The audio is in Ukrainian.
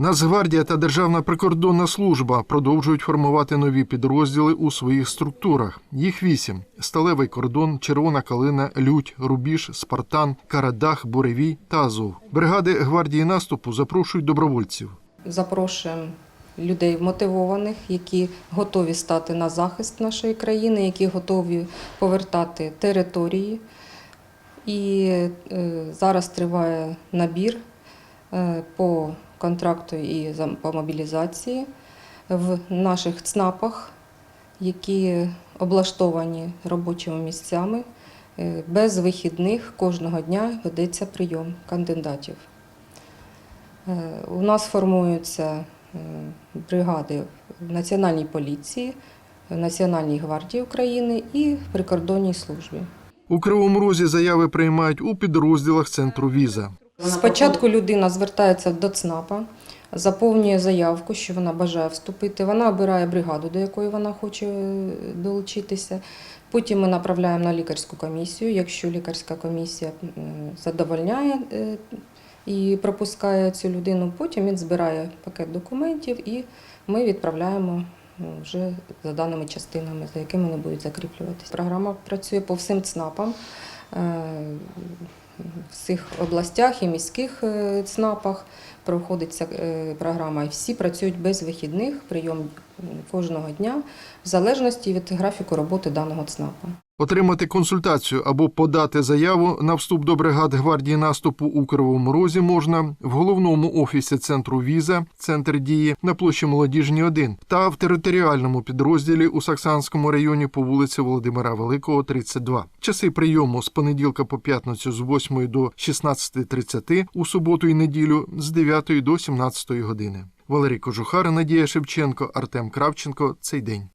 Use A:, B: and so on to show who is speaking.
A: Нацгвардія та Державна прикордонна служба продовжують формувати нові підрозділи у своїх структурах. Їх вісім: сталевий кордон, червона калина, лють, рубіж, спартан, карадах, буревій та азов. Бригади гвардії наступу запрошують добровольців.
B: Запрошуємо людей мотивованих, які готові стати на захист нашої країни, які готові повертати території. І е, зараз триває набір е, по контракту і по мобілізації в наших ЦНАПах, які облаштовані робочими місцями. Е, Без вихідних кожного дня ведеться прийом кандидатів. Е, У нас формуються е, бригади в Національній поліції, Національній гвардії України і в прикордонній службі.
A: У Кривому Розі заяви приймають у підрозділах центру віза.
B: Спочатку людина звертається до ЦНАПа, заповнює заявку, що вона бажає вступити. Вона обирає бригаду, до якої вона хоче е, долучитися. Потім ми направляємо на лікарську комісію. Якщо лікарська комісія задовольняє е, і пропускає цю людину, потім він збирає пакет документів і ми відправляємо ну, вже за даними частинами, за якими вони будуть закріплюватися. Програма працює по всім ЦНАПам. Всіх областях і міських е, ЦНАПах проходить ця е, програма. І всі працюють без вихідних, прийом кожного дня, в залежності від графіку роботи даного ЦНАПа.
A: Отримати консультацію або подати заяву на вступ до бригад гвардії наступу у Кривому Розі можна в головному офісі центру Віза, центр дії на площі Молодіжній 1 та в територіальному підрозділі у Саксанському районі по вулиці Володимира Великого, 32. Часи прийому з понеділка по п'ятницю з 8 до 16.30, у суботу і неділю з 9 до 17 години. Валерій Кожухар, Надія Шевченко, Артем Кравченко. Цей день.